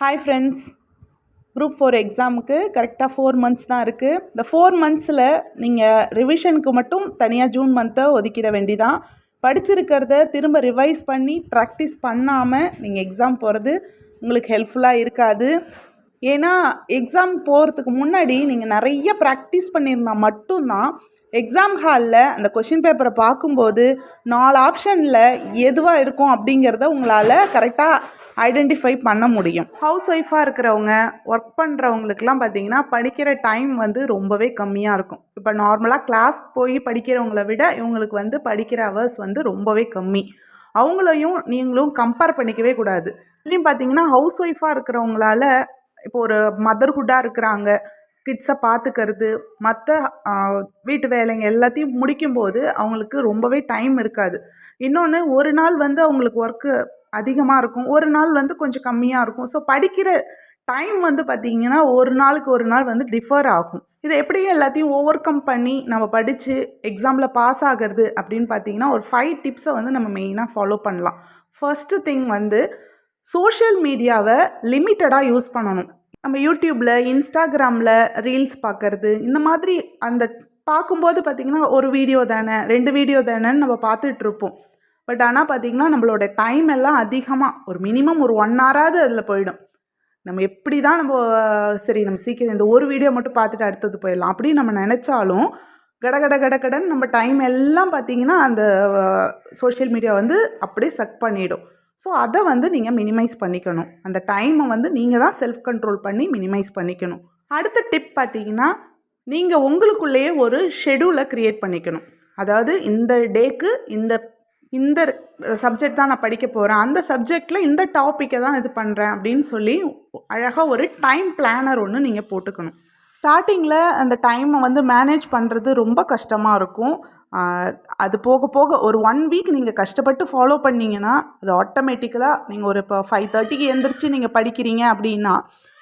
Hi friends group four எக்ஸாமுக்கு கரெக்டாக four months தான் இருக்குது இந்த ஃபோர் மந்த்ஸில் நீங்கள் ரிவிஷனுக்கு மட்டும் தனியாக ஜூன் மந்த்தை ஒதுக்கிட வேண்டிதான். படிச்சிருக்கிறத திரும்ப ரிவைஸ் பண்ணி ப்ராக்டிஸ் பண்ணாமல் நீங்கள் எக்ஸாம் போகிறது உங்களுக்கு ஹெல்ப்ஃபுல்லாக இருக்காது. ஏன்னா எக்ஸாம் போகிறதுக்கு முன்னாடி நீங்கள் நிறைய ப்ராக்டிஸ் பண்ணியிருந்தால் மட்டும்தான் எக்ஸாம் ஹாலில் அந்த கொஷின் பேப்பரை பார்க்கும்போது நாலு ஆப்ஷனில் எதுவாக இருக்கும் அப்படிங்கிறத உங்களால் கரெக்டாக ஐடென்டிஃபை பண்ண முடியும். ஹவுஸ் ஒய்ஃபாக இருக்கிறவங்க ஒர்க் பண்ணுறவங்களுக்குலாம் பார்த்தீங்கன்னா படிக்கிற டைம் வந்து ரொம்பவே கம்மியாக இருக்கும். இப்போ நார்மலாக கிளாஸ் போய் படிக்கிறவங்கள விட இவங்களுக்கு வந்து படிக்கிற ஹவர்ஸ் வந்து ரொம்பவே கம்மி. அவங்களையும் நீங்களும் கம்பேர் பண்ணிக்கவே கூடாது. இதுலேயும் பார்த்தீங்கன்னா ஹவுஸ் ஒய்ஃபாக இருக்கிறவங்களால இப்போ ஒரு மதர்ஹுட்டாக இருக்கிறாங்க கிட்ஸை பார்த்துக்கிறது மற்ற வீட்டு வேலைங்க எல்லாத்தையும் முடிக்கும்போது அவங்களுக்கு ரொம்பவே டைம் இருக்காது. இன்னொன்று ஒரு நாள் வந்து அவங்களுக்கு ஒர்க்கு அதிகமாக இருக்கும். ஒரு நாள் வந்து கொஞ்சம் கம்மியாக இருக்கும். ஸோ படிக்கிற டைம் வந்து பார்த்திங்கன்னா ஒரு நாளுக்கு ஒரு நாள் வந்து டிஃபர் ஆகும். இதை எப்படி எல்லாத்தையும் ஓவர் கம் பண்ணி நம்ம படித்து எக்ஸாமில் பாஸ் ஆகிறது அப்படின்னு பார்த்தீங்கன்னா ஒரு ஃபைவ் டிப்ஸை வந்து நம்ம மெயினாக ஃபாலோ பண்ணலாம். ஃபஸ்ட்டு திங் வந்து சோஷியல் மீடியாவை லிமிட்டடாக யூஸ் பண்ணணும். நம்ம யூடியூப்பில் இன்ஸ்டாகிராமில் ரீல்ஸ் பார்க்குறது இந்த மாதிரி அந்த பார்க்கும்போது பார்த்திங்கன்னா ஒரு வீடியோ தானே ரெண்டு வீடியோ தானேன்னு நம்ம பார்த்துட்ருப்போம் பட் ஆனால் பார்த்திங்கன்னா நம்மளோட டைம் எல்லாம் அதிகமாக ஒரு மினிமம் ஒரு ஒன் ஹவராவது அதில் போயிடும். நம்ம எப்படி தான் நம்ம சரி நம்ம சீக்கிரம் இந்த ஒரு வீடியோ மட்டும் பார்த்துட்டு அடுத்தது போயிடலாம். அப்படி நம்ம நினச்சாலும் கட கட கட கடன் நம்ம டைம் எல்லாம் பார்த்திங்கன்னா அந்த சோஷியல் மீடியா வந்து அப்படியே சக் பண்ணிவிடும் ஸோ அதை வந்து நீங்கள் மினிமைஸ் பண்ணிக்கணும். அந்த டைமை வந்து நீங்கள் தான் செல்ஃப் கண்ட்ரோல் பண்ணி மினிமைஸ் பண்ணிக்கணும். அடுத்த டிப் பார்த்தீங்கன்னா நீங்கள் உங்களுக்குள்ளேயே ஒரு ஷெடியூலை க்ரியேட் பண்ணிக்கணும். அதாவது இந்த டேக்கு இந்த இந்த சப்ஜெக்ட் தான் நான் படிக்க போகிறேன் அந்த சப்ஜெக்டில் இந்த டாப்பிக்கை தான் இது பண்ணுறேன் அப்படின்னு சொல்லி அழகாக ஒரு டைம் பிளானர் ஒன்று நீங்கள் போட்டுக்கணும். ஸ்டார்டிங்கில் அந்த டைமை வந்து மேனேஜ் பண்ணுறது ரொம்ப கஷ்டமாக இருக்கும். அது போக போக ஒரு ஒன் வீக் நீங்கள் கஷ்டப்பட்டு ஃபாலோ பண்ணிங்கன்னா அது ஆட்டோமேட்டிக்கலாக நீங்கள் ஒரு இப்போ ஃபைவ் தேர்ட்டிக்கு எழுந்திரிச்சு நீங்கள் படிக்கிறீங்க அப்படின்னா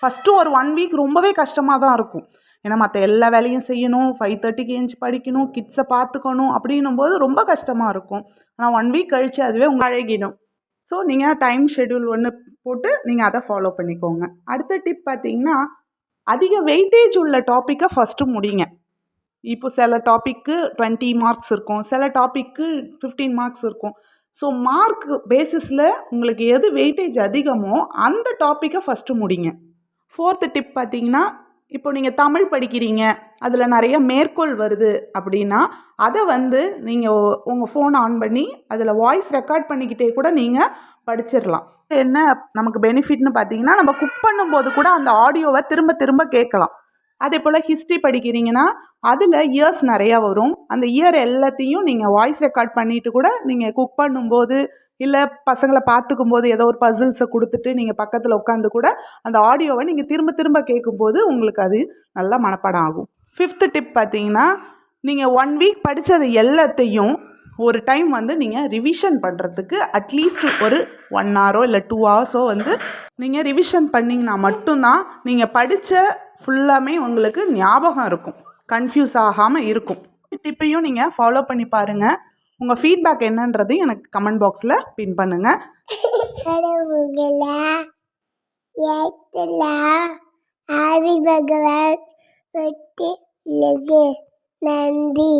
ஃபஸ்ட்டு ஒரு ஒன் வீக் ரொம்பவே கஷ்டமாக தான் இருக்கும். ஏன்னா மற்ற எல்லா வேலையும் செய்யணும் ஃபைவ் தேர்ட்டிக்கு ஏஞ்சி படிக்கணும் கிட்ஸை பார்த்துக்கணும் அப்படின்னும் போது ரொம்ப கஷ்டமாக இருக்கும். ஆனால் ஒன் வீக் கழித்து அதுவே உங்கள் அழகிடும் ஸோ நீங்கள் டைம் ஷெடியூல் ஒன்று போட்டு நீங்கள் அதை ஃபாலோ பண்ணிக்கோங்க. அடுத்த டிப் பார்த்தீங்கன்னா அதிக வெயிட்டேஜ் உள்ள டாப்பிக்கை ஃபஸ்ட்டு முடிங்க. இப்போ சில டாப்பிக்கு டுவெண்ட்டி மார்க்ஸ் இருக்கும் சில டாப்பிக்கு ஃபிஃப்டீன் மார்க்ஸ் இருக்கும். ஸோ மார்க் பேசிஸில் உங்களுக்கு எது வெயிட்டேஜ் அதிகமோ அந்த டாப்பிக்கை ஃபஸ்ட்டு முடிங்க. ஃபோர்த்து டிப் பார்த்தீங்கன்னா இப்போ நீங்கள் தமிழ் படிக்கிறீங்க அதில் நிறைய மேற்கோள் வருது அப்படின்னா அதை வந்து நீங்கள் உங்கள் ஃபோன் ஆன் பண்ணி அதில் வாய்ஸ் ரெக்கார்ட் பண்ணிக்கிட்டே கூட நீங்கள் படிச்சிடலாம் என்ன நமக்கு பெனிஃபிட்னு பார்த்தீங்கன்னா நம்ம குக் பண்ணும்போது கூட அந்த ஆடியோவை திரும்ப திரும்ப கேட்கலாம். அதே போல் ஹிஸ்ட்ரி படிக்கிறீங்கன்னா அதில் இயர்ஸ் நிறையா வரும். அந்த இயர் எல்லாத்தையும் நீங்கள் வாய்ஸ் ரெக்கார்ட் பண்ணிவிட்டு கூட நீங்கள் குக் பண்ணும்போது இல்லை பசங்களை பார்த்துக்கும் போது ஏதோ ஒரு பசில்ஸை கொடுத்துட்டு நீங்கள் பக்கத்தில் உட்காந்து கூட அந்த ஆடியோவை நீங்கள் திரும்ப திரும்ப கேட்கும்போது உங்களுக்கு அது நல்லா மனப்பாடம் ஆகும். ஃபிஃப்த்து டிப் பார்த்தீங்கன்னா நீங்கள் ஒன் வீக் படித்தது எல்லாத்தையும் ஒரு டைம் வந்து நீங்கள் ரிவிஷன் பண்ணுறதுக்கு அட்லீஸ்ட் ஒரு ஒன் ஹவரோ இல்லை டூ ஹவர்ஸோ வந்து நீங்கள் ரிவிஷன் பண்ணிங்கன்னா மட்டும்தான் நீங்கள் படித்த ஃபுல்லாமே உங்களுக்கு ஞாபகம் இருக்கும். கன்ஃபியூஸ் ஆகாமல் இருக்கும். டிப்பையும் நீங்கள் ஃபாலோ பண்ணி பாருங்கள் உங்கள் ஃபீட்பேக் என்னன்றதையும் எனக்கு கமெண்ட் பாக்ஸில் பின் பண்ணுங்கள் ஆதி பகவான் நன்றி.